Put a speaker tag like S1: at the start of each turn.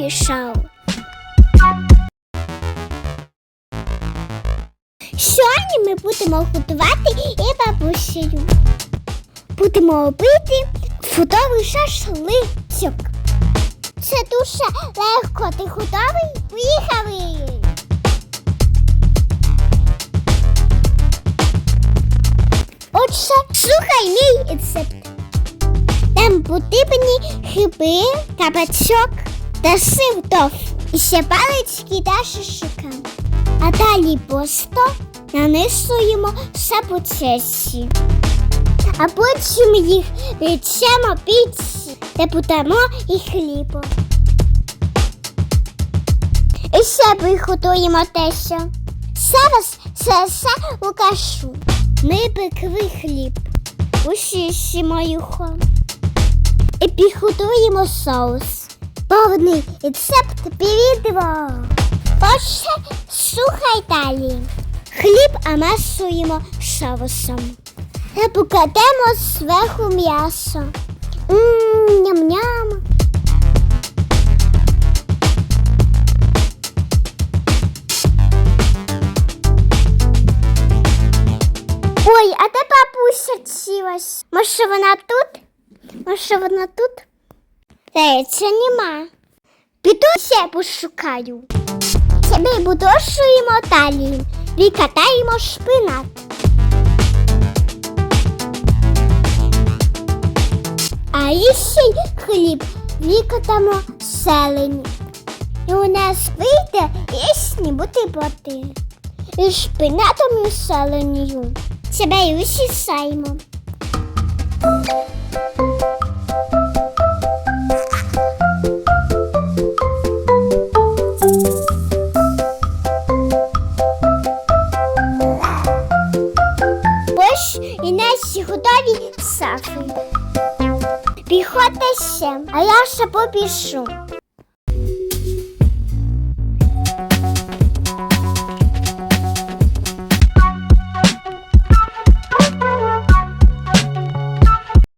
S1: мішав. Сьогодні ми будемо готувати і бабусею. Будемо робити фудовий шашличок. Це дуже легко. Ти готовий? Поїхали! Отже, слухай мій рецепт. Нам потрібні гриби, кабачок сир тов. І ще палички та шишика. А далі просто нанесуємо все по чесі. А потім їх печемо піці та подамо і хлібом. І ще приготуємо те, що зараз це все покажу. Ми пекли хліб, усішимо його і підготуємо соус. Повний рецепт відео. Отже, слухай далі. Хліб амасуємо соусом. Та покладемо зверху м'ясо. Ням-ням. Ой, а де бабуся цілась? Може вона тут? Може вона тут? Здається, нема. Піду ще пошукаю. Ми будошуємо далі. Викатаємо шпинат. А ще й хліб викатамо зелені. І у нас вийде різні бутерброди. І шпинатом і зеленію. Себе і усісаємо. Ось і наші готові сафи. Піхота ще, а я ще побіжу.